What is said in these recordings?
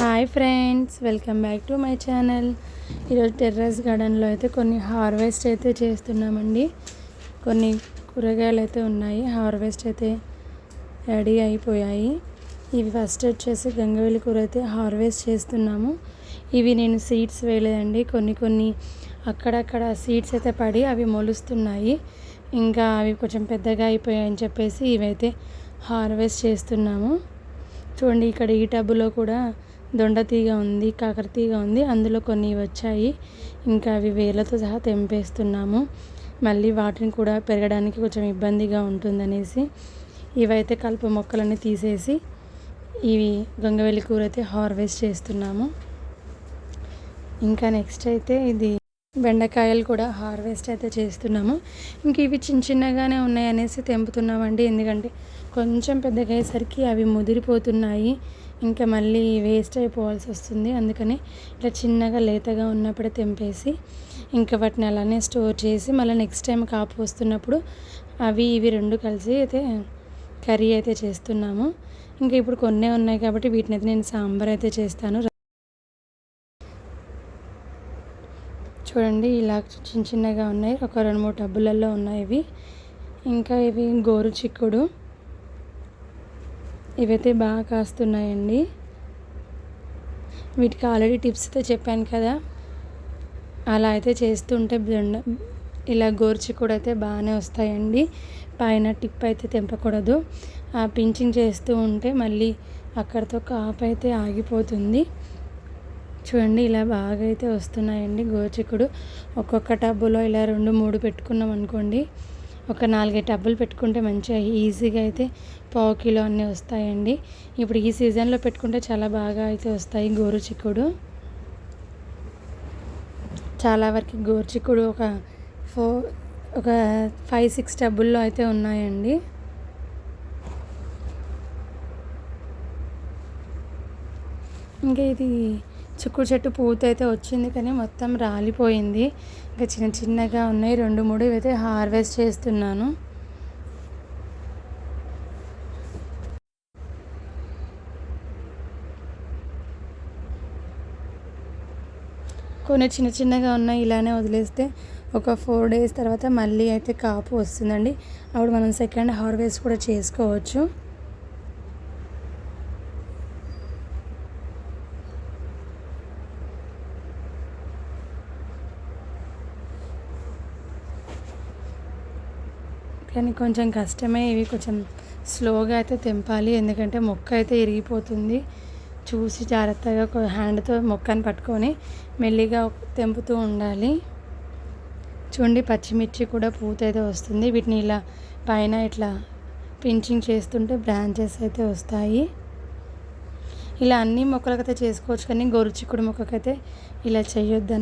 Hi friends welcome back to my channel. ఈరోజు terrace గార్డెన్లో అయితే కొన్ని హార్వెస్ట్ అయితే చేస్తున్నామండి. కొన్ని కూరగాయలు అయితే ఉన్నాయి హార్వెస్ట్ అయితే రెడీ అయిపోయాయి. ఇవి ఫస్ట్ వచ్చేసి గంగవేలి కూర అయితే హార్వెస్ట్ చేస్తున్నాము. ఇవి నేను సీడ్స్ వేయలేదండి కొన్ని కొన్ని అక్కడక్కడ సీడ్స్ అయితే పడి అవి మొలుస్తున్నాయి. ఇంకా అవి కొంచెం పెద్దగా అయిపోయాయని చెప్పేసి ఇవైతే హార్వెస్ట్ చేస్తున్నాము. చూడండి ఇక్కడ ఈ టబ్బులో కూడా దొండ తీగ ఉంది కాకర తీగ ఉంది అందులో కొన్ని వచ్చాయి. ఇంకా అవి వేలతో సహా తెంపేస్తున్నాము. మళ్ళీ వాటిని కూడా పెరగడానికి కొంచెం ఇబ్బందిగా ఉంటుందనేసి ఇవైతే కలుపు మొక్కలన్నీ తీసేసి ఇవి గంగవెల్లి కూర అయితే హార్వెస్ట్ చేస్తున్నాము. ఇంకా నెక్స్ట్ అయితే ఇది బెండకాయలు కూడా హార్వెస్ట్ అయితే చేస్తున్నాము. ఇంక ఇవి చిన్న చిన్నగానే ఉన్నాయి అనేసి తెంపుతున్నామండి. ఎందుకంటే కొంచెం పెద్దగా అయ్యేసరికి అవి ముదిరిపోతున్నాయి. ఇంకా మళ్ళీ వేస్ట్ అయిపోవాల్సి వస్తుంది. అందుకని ఇట్లా చిన్నగా లేతగా ఉన్నప్పుడే తెంపేసి ఇంకా వాటిని అలానే స్టోర్ చేసి మళ్ళీ నెక్స్ట్ టైం కాపు వస్తున్నప్పుడు అవి ఇవి రెండు కలిసి అయితే కర్రీ అయితే చేస్తున్నాము. ఇంకా ఇప్పుడు కొన్నే ఉన్నాయి కాబట్టి వీటిని అయితే నేను సాంబార్ అయితే చేస్తాను. చూడండి ఇలా చిన్న చిన్నగా ఉన్నాయి. ఒక రెండు మూడు టబ్బులలో ఉన్నాయి ఇవి. ఇంకా ఇవి గోరు చిక్కుడు. ఇవైతే బాగా కాస్తున్నాయండి. వీటికి ఆల్రెడీ టిప్స్ అయితే చెప్పాను కదా. అలా అయితే చేస్తుంటే దొండ ఇలా గోరుచిక్కుడు అయితే బాగానే వస్తాయండి. పైన టిప్ అయితే తెంపకూడదు. ఆ పించింగ్ చేస్తూ ఉంటే మళ్ళీ అక్కడితో కాపు అయితే ఆగిపోతుంది. చూడండి ఇలా బాగా అయితే వస్తున్నాయండి గోచిక్కుడు ఒక్కొక్క టబ్బులో ఇలా రెండు మూడు పెట్టుకున్నాం అనుకోండి. ఒక నాలుగైదు టబ్బులు పెట్టుకుంటే మంచిగా ఈజీగా అయితే పావు కిలో అన్నీ వస్తాయండి. ఇప్పుడు ఈ సీజన్లో పెట్టుకుంటే చాలా బాగా అయితే వస్తాయి గోరు చిక్కుడు చాలా వరకు గోరు చిక్కుడు ఒక ఫోర్ ఒక ఫైవ్ సిక్స్ టబ్బుల్లో అయితే ఉన్నాయండి. ఇంకా ఇది చిక్కుడు చెట్టు పూత అయితే వచ్చింది కానీ మొత్తం రాలిపోయింది. ఇంకా చిన్న చిన్నగా ఉన్నాయి. రెండు మూడు ఇవైతే హార్వెస్ట్ చేస్తున్నాను. కొన్ని చిన్న చిన్నగా ఉన్నాయి. ఇలానే వదిలేస్తే ఒక ఫోర్ డేస్ తర్వాత మళ్ళీ అయితే కాపు వస్తుందండి. అప్పుడు మనం సెకండ్ హార్వెస్ట్ కూడా చేసుకోవచ్చు. కానీ కొంచెం కష్టమే. ఇవి కొంచెం స్లోగా అయితే తెంపాలి. ఎందుకంటే మొక్క అయితే ఇరిగిపోతుంది. చూసి జాగ్రత్తగా హ్యాండ్తో మొక్కని పట్టుకొని మెల్లిగా తెంపుతూ ఉండాలి. చూడండి పచ్చిమిర్చి కూడా పూత అయితే వస్తుంది. వీటిని ఇలా పైన ఇట్లా పించింగ్ చేస్తుంటే బ్రాంచెస్ అయితే వస్తాయి. ఇలా అన్ని మొక్కలకైతే చేసుకోవచ్చు కానీ గొరుచిక్కుడు మొక్కకైతే ఇలా చేయొద్దు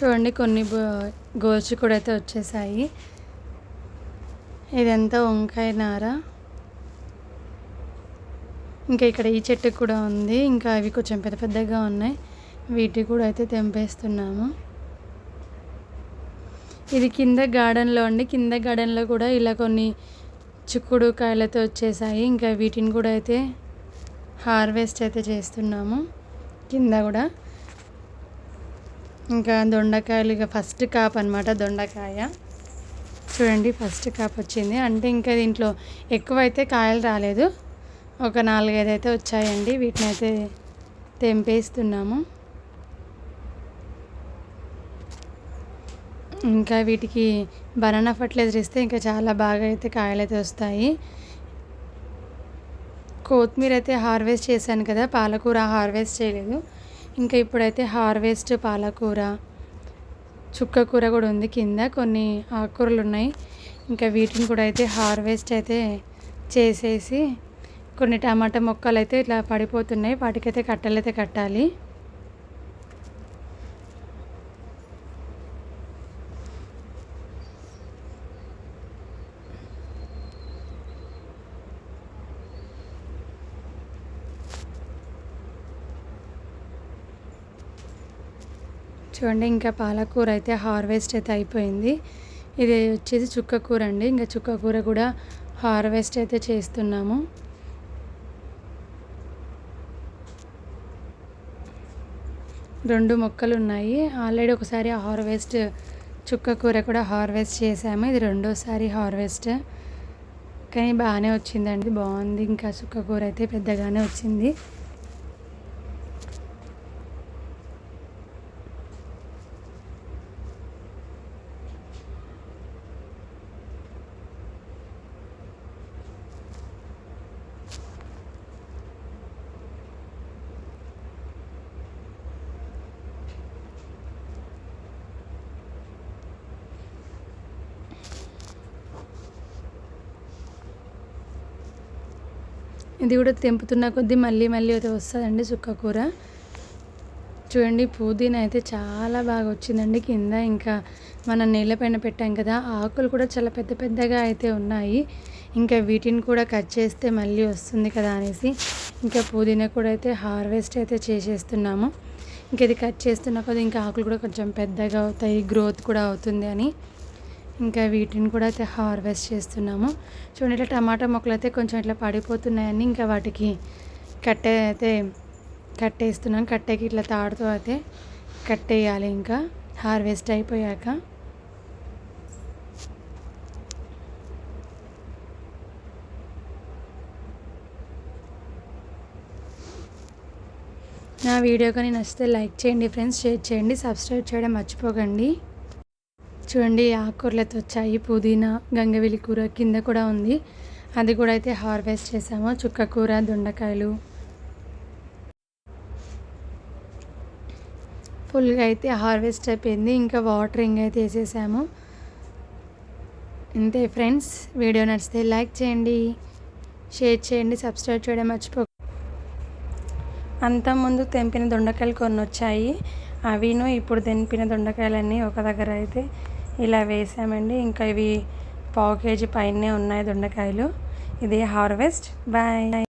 చూడండి కొన్ని గోచి కూడా అయితే వచ్చేసాయి. ఇదంతా వంకాయ నార. ఇంకా ఇక్కడ ఈ చెట్టు కూడా ఉంది. ఇంకా అవి కొంచెం పెద్ద పెద్దగా ఉన్నాయి. వీటి కూడా అయితే తెంపేస్తున్నాము. ఇది కింద గార్డెన్లో అండి. కింద గార్డెన్లో కూడా ఇలా కొన్ని చిక్కుడు కాయలతో వచ్చేసాయి. ఇంకా వీటిని కూడా అయితే హార్వెస్ట్ అయితే చేస్తున్నాము. కింద కూడా. ఇంకా దొండకాయలు ఇక ఫస్ట్ కాప్ అనమాట దొండకాయ. చూడండి ఫస్ట్ కాప్ వచ్చింది. అంటే ఇంకా దీంట్లో ఎక్కువైతే కాయలు రాలేదు. ఒక నాలుగైదు అయితే వచ్చాయండి. వీటిని అయితే తెంపేస్తున్నాము. ఇంకా వీటికి బనానా ఫర్టిలైజర్ ఇస్తే ఇంకా చాలా బాగా అయితే కాయలు అయితే వస్తాయి. కొత్తిమీర అయితే హార్వెస్ట్ చేశాను కదా పాలకూర హార్వెస్ట్ చేయలేదు. ఇంకా ఇప్పుడైతే హార్వెస్ట్ పాలకూర చుక్క కూర కూడా ఉంది కింద. కొన్ని ఆకుకూరలు ఉన్నాయి. ఇంకా వీటిని కూడా అయితే హార్వెస్ట్ అయితే చేసేసి కొన్ని టమాటా మొక్కలు అయితే ఇట్లా పడిపోతున్నాయి. వాటికైతే కట్టెలైతే కట్టాలి. చూడండి ఇంకా పాలకూర అయితే హార్వెస్ట్ అయితే అయిపోయింది. ఇది వచ్చేసి చుక్క కూర అండి. ఇంకా చుక్క కూర కూడా హార్వెస్ట్ అయితే చేస్తున్నాము. రెండు మొక్కలు ఉన్నాయి. ఆల్రెడీ ఒకసారి హార్వెస్ట్ చుక్క కూర కూడా హార్వెస్ట్ చేసాము ఇది రెండోసారి హార్వెస్ట్. కానీ బాగానే వచ్చిందండి. బాగుంది. ఇంకా చుక్క కూర అయితే పెద్దగానే వచ్చింది. ఇది కూడా తెంపుతున్న కొద్దీ మళ్ళీ మళ్ళీ అయితే వస్తుందండి చుక్క కూర. చూడండి పుదీనా అయితే చాలా బాగా వచ్చిందండి కింద. ఇంకా మనం నేలపైన పెట్టాం కదా ఆకులు కూడా చాలా పెద్ద పెద్దగా అయితే ఉన్నాయి. ఇంకా వీటిని కూడా కట్ చేస్తే మళ్ళీ వస్తుంది కదా అనేసి ఇంకా పుదీనా కూడా అయితే హార్వెస్ట్ అయితే చేసేస్తున్నాము. ఇంకా ఇది కట్ చేస్తున్న కొద్ది ఇంకా ఆకులు కూడా కొంచెం పెద్దగా అవుతాయి గ్రోత్ కూడా అవుతుంది అని. ఇంకా వీటిని కూడా అయితే హార్వెస్ట్ చేస్తున్నాము. చూడండి ఇట్లా టమాటా మొక్కలు అయితే కొంచెం ఇట్లా పడిపోతున్నాయని ఇంకా వాటికి కట్టే అయితే కట్టేస్తున్నాం. కట్టేకి ఇట్లా తాడుతో అయితే కట్టేయాలి ఇంకా. హార్వెస్ట్ అయిపోయాక. నా వీడియో కానీ నచ్చితే లైక్ చేయండి ఫ్రెండ్స్. షేర్ చేయండి సబ్స్క్రైబ్ చేయడం మర్చిపోకండి. చూడండి ఆకుకూరలతో వచ్చాయి. పుదీనా గంగవెలి కూర కింద కూడా ఉంది. అది కూడా అయితే హార్వెస్ట్ చేసాము. చుక్క కూర దొండకాయలు. ఫుల్గా అయితే హార్వెస్ట్ అయిపోయింది. ఇంకా వాటరింగ్ అయితే వేసేసాము. అంతే ఫ్రెండ్స్ వీడియో నచ్చితే లైక్ చేయండి షేర్ చేయండి సబ్స్క్రైబ్ చేయడం మర్చిపో అంత ముందు తెంపిన దొండకాయలు కొన్ని వచ్చాయి అవిను ఇప్పుడు తెంపిన దొండకాయలన్నీ ఒక దగ్గర అయితే ఇలా వేసామండి. ఇంకా ఇవి పావు కేజీ పైనే ఉన్నాయి దొండకాయలు. ఇది హార్వెస్ట్. బాయ్.